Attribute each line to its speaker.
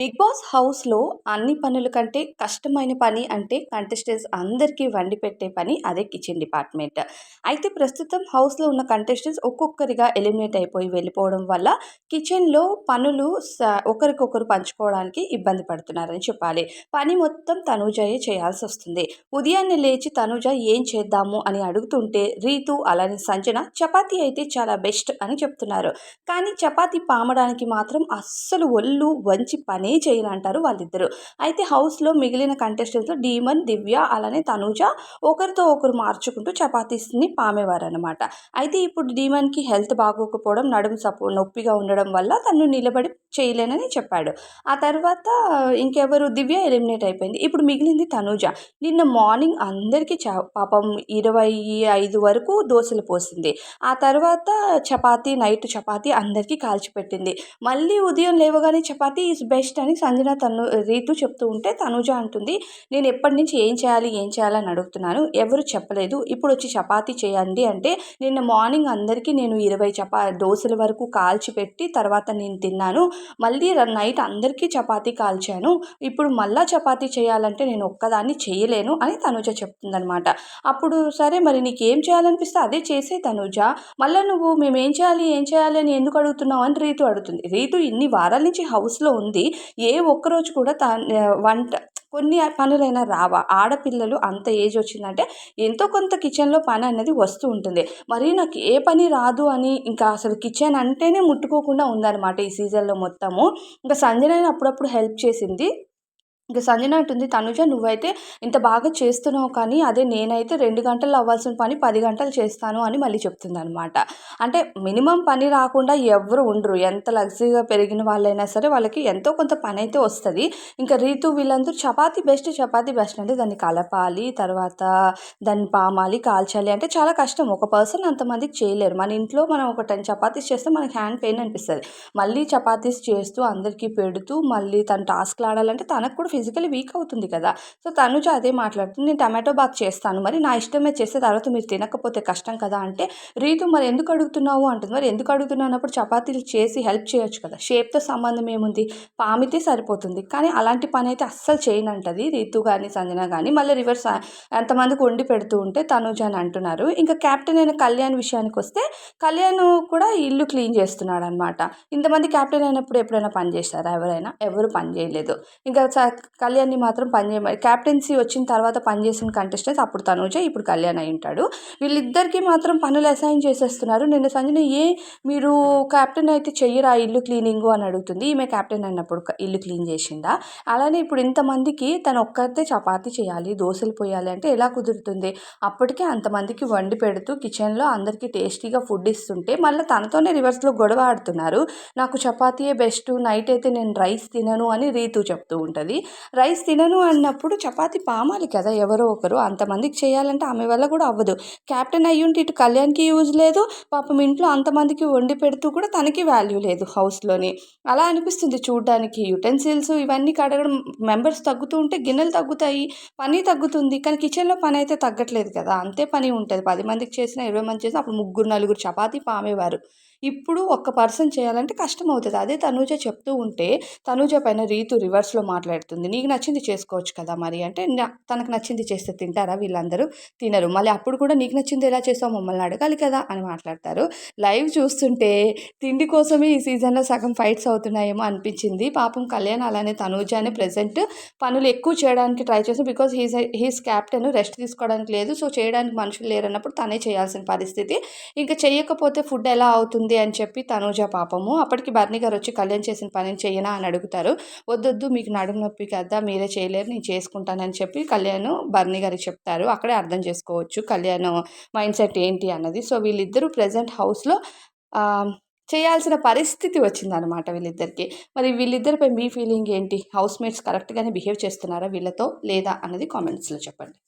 Speaker 1: Big boss హౌస్లో అన్ని పనుల కంటే కష్టమైన పని అంటే కంటెస్టెంట్స్ అందరికీ వండి పెట్టే పని అదే కిచెన్ డిపార్ట్మెంట్. అయితే ప్రస్తుతం హౌస్లో ఉన్న కంటెస్టెంట్స్ ఒక్కొక్కరిగా ఎలిమినేట్ అయిపోయి వెళ్ళిపోవడం వల్ల కిచెన్లో పనులు ఒకరికొకరు పంచుకోవడానికి ఇబ్బంది పడుతున్నారని చెప్పాలి. పని మొత్తం తనూజయే చేయాల్సి వస్తుంది. ఉదయాన్నే లేచి తనూజ ఏం చేద్దాము అని అడుగుతుంటే రీతు అలానే సంజన చపాతీ అయితే చాలా బెస్ట్ అని చెప్తున్నారు. కానీ చపాతీ పామడానికి మాత్రం అస్సలు ఒళ్ళు వంచి పని పనే చేయను అంటారు వాళ్ళిద్దరు. అయితే హౌస్లో మిగిలిన కంటెస్టెంట్స్లో డీమన్ దివ్య అలానే తనూజ ఒకరితో ఒకరు మార్చుకుంటూ చపాతీస్ని పామేవారు అనమాట అయితే ఇప్పుడు డీమన్కి హెల్త్ బాగోకపోవడం నడుము సపో నొప్పిగా ఉండడం వల్ల తను నిలబడి చేయలేనని చెప్పాడు. ఆ తర్వాత ఇంకెవరు? దివ్య ఎలిమినేట్ అయిపోయింది. ఇప్పుడు మిగిలింది తనూజ. నిన్న మార్నింగ్ అందరికీ చ పాపం ఇరవై ఐదు వరకు దోశలు పోసింది. ఆ తర్వాత చపాతీ నైట్ చపాతీ అందరికీ కాల్చిపెట్టింది. మళ్ళీ ఉదయం లేవగానే చపాతీ ఈజ్ బెస్ట్ అని సంజన తను రీతు చెప్తూ ఉంటే తనూజ అంటుంది నేను ఎప్పటి నుంచి ఏం చేయాలి ఏం చేయాలని అడుగుతున్నాను. ఎవరు చెప్పలేదు. ఇప్పుడు వచ్చి చపాతీ చేయండి అంటే నిన్న మార్నింగ్ అందరికీ నేను ఇరవై చపా దోశల వరకు కాల్చిపెట్టి తర్వాత నేను తిన్నాను. మళ్ళీ నైట్ అందరికీ చపాతీ కాల్చాను. ఇప్పుడు మళ్ళా చపాతీ చేయాలంటే నేను ఒక్కదాన్ని చేయలేను అని తనుజ చెప్తుందనమాట అప్పుడు సరే మరి నీకు ఏం చేయాలనిపిస్తే అదే చేసే తనుజ. మళ్ళీ నువ్వు మేము ఏం చేయాలి ఏం చేయాలి అని ఎందుకు అడుగుతున్నావు అని రీతు అడుగుతుంది. రీతు ఇన్ని వారాల నుంచి హౌస్లో ఉంది. ఏ ఒక్కరోజు కూడా తా వంట కొన్ని పనులైనా రావా. ఆడపిల్లలు అంత ఏజ్ వచ్చిందంటే ఎంతో కొంత కిచెన్లో పని అనేది వస్తూ ఉంటుంది. మరి నాకు ఏ పని రాదు అని ఇంకా అసలు కిచెన్ అంటేనే ముట్టుకోకుండా ఉందన్నమాట ఈ సీజన్లో మొత్తము. ఇంకా సంజన అప్పుడప్పుడు హెల్ప్ చేసింది. ఇంకా సంజన అంటుంది తనుజ నువ్వైతే ఇంత బాగా చేస్తున్నావు కానీ అదే నేనైతే రెండు గంటలు అవ్వాల్సిన పని పది గంటలు చేస్తాను అని మళ్ళీ చెప్తుంది అనమాట అంటే మినిమం పని రాకుండా ఎవరు ఉండరు. ఎంత లగ్జరీగా పెరిగిన వాళ్ళైనా సరే వాళ్ళకి ఎంతో కొంత పని అయితే వస్తుంది. ఇంకా రీతు వీళ్ళందరూ చపాతీ బెస్ట్ చపాతీ బెస్ట్ అంటే దాన్ని కలపాలి తర్వాత దాన్ని పామాలి కాల్చాలి అంటే చాలా కష్టం. ఒక పర్సన్ అంతమందికి చేయలేరు. మన ఇంట్లో మనం ఒక టెన్ చపాతీస్ చేస్తే మనకి హ్యాండ్ పెయిన్ అనిపిస్తుంది. మళ్ళీ చపాతీస్ చేస్తూ అందరికీ పెడుతూ మళ్ళీ తను టాస్క్లు ఆడాలంటే తనకు కూడా ఫిజికలీ వీక్ అవుతుంది కదా. సో తనుజ అదే మాట్లాడుతుంది నేను టమాటో బాత్ చేస్తాను. మరి నా ఇష్టమే చేస్తే తర్వాత మీరు తినకపోతే కష్టం కదా అంటే రీతు మరి ఎందుకు అడుగుతున్నావు? అంటుంది. మరి ఎందుకు అడుగుతున్నానప్పుడు చపాతీలు చేసి హెల్ప్ చేయొచ్చు కదా. షేప్తో సంబంధం ఏముంది? పామితే సరిపోతుంది. కానీ అలాంటి పని అయితే అస్సలు చేయనంటది రీతు కానీ సంజన కానీ మళ్ళీ రివర్స్ ఎంతమందికి వండి పెడుతూ ఉంటే తనుజ అని అంటున్నారు. ఇంకా క్యాప్టెన్ అయిన కళ్యాణ్ విషయానికి వస్తే కళ్యాణ్ కూడా ఇల్లు క్లీన్ చేస్తున్నాడు అనమాట ఇంతమంది క్యాప్టెన్ అయినప్పుడు ఎప్పుడైనా పని చేస్తారా ఎవరైనా? ఎవరు పని చేయలేదు. ఇంకా కళ్యాణ్ని మాత్రం పనిచేయ క్యాప్టెన్సీ వచ్చిన తర్వాత పనిచేసిన కంటెస్టెంట్స్ అప్పుడు తనూజ ఇప్పుడు కళ్యాణ్ అయి ఉంటాడు వీళ్ళిద్దరికీ మాత్రం పనులు అసైన్ చేసేస్తున్నారు. నిన్న సంజన ఏ మీరు క్యాప్టెన్ అయితే చెయ్యరా ఇల్లు క్లీనింగ్ అని అడుగుతుంది. ఈమె క్యాప్టెన్ అన్నప్పుడు ఇల్లు క్లీన్ చేసిందా? అలానే ఇప్పుడు ఇంతమందికి తను ఒక్కరితే చపాతీ చేయాలి దోశలు పోయాలి అంటే ఎలా కుదురుతుంది? అప్పటికే అంతమందికి వండి పెడుతూ కిచెన్లో అందరికీ టేస్టీగా ఫుడ్ ఇస్తుంటే మళ్ళీ తనతోనే రివర్స్లో గొడవ ఆడుతున్నారు. నాకు చపాతీయే బెస్ట్ నైట్ అయితే నేను రైస్ తినను అని రీతు చెప్తూ ఉంటుంది. రైస్ తినను అన్నప్పుడు చపాతి పామాలి కదా ఎవరో ఒకరు. అంతమందికి చేయాలంటే ఆమె వల్ల కూడా అవ్వదు. క్యాప్టెన్ అయ్యుంటే ఇటు కళ్యాణ్కి యూజ్ లేదు పాపం ఇంట్లో అంతమందికి వండి పెడుతూ కూడా తనకి వాల్యూ లేదు హౌస్లోని. అలా అనిపిస్తుంది చూడడానికి. యుటెన్సిల్స్ ఇవన్నీ కడగడం మెంబర్స్ తగ్గుతూ ఉంటే గిన్నెలు తగ్గుతాయి పని తగ్గుతుంది కానీ కిచెన్లో పని అయితే తగ్గట్లేదు కదా. అంతే పని ఉంటుంది. పది మందికి చేసిన ఇరవై మంది చేసినా అప్పుడు ముగ్గురు నలుగురు చపాతీ పామేవారు. ఇప్పుడు ఒక్క పర్సన్ చేయాలంటే కష్టం అవుతుంది అదే తనూజ చెప్తూ ఉంటే తనూజ పైన రీతు రివర్స్లో మాట్లాడుతుంది. నీకు నచ్చింది చేసుకోవచ్చు కదా మరి అంటే తనకు నచ్చింది చేస్తే తింటారా వీళ్ళందరూ? తినరు. మళ్ళీ అప్పుడు కూడా నీకు నచ్చింది ఎలా చేసావు మమ్మల్ని అడగాలి కదా అని మాట్లాడతారు. లైవ్ చూస్తుంటే తిండి కోసమే ఈ సీజన్లో సగం ఫైట్స్ అవుతున్నాయేమో అనిపించింది. పాపం కళ్యాణ్ అలానే తనూజ అనే ప్రజెంట్ పనులు ఎక్కువ చేయడానికి ట్రై చేసి because he's he's captain rest తీసుకోవడానికి లేదు. సో చేయడానికి మనుషులు లేరన్నప్పుడు తనే చేయాల్సిన పరిస్థితి. ఇంకా చేయకపోతే ఫుడ్ ఎలా అవుతుంది? ఉంది అని చెప్పి తనూజ పాపము. అప్పటికి బర్ని గారు వచ్చి కళ్యాణ్ చేసిన పని చేయనా అని అడుగుతారు. వద్దొద్దు మీకు నడుము నొప్పి కదా మీరే చేయలేరు నేను చేసుకుంటానని చెప్పి కళ్యాణ్ బర్ని గారికి చెప్తారు. అక్కడే అర్థం చేసుకోవచ్చు కళ్యాణ్ మైండ్ సెట్ ఏంటి అన్నది. సో వీళ్ళిద్దరూ ప్రజెంట్ హౌస్లో చేయాల్సిన పరిస్థితి వచ్చిందనమాట వీళ్ళిద్దరికి. మరి వీళ్ళిద్దరిపై మీ ఫీలింగ్ ఏంటి? హౌస్ మేట్స్ కరెక్ట్గానే బిహేవ్ చేస్తున్నారా వీళ్ళతో లేదా అన్నది కామెంట్స్లో చెప్పండి.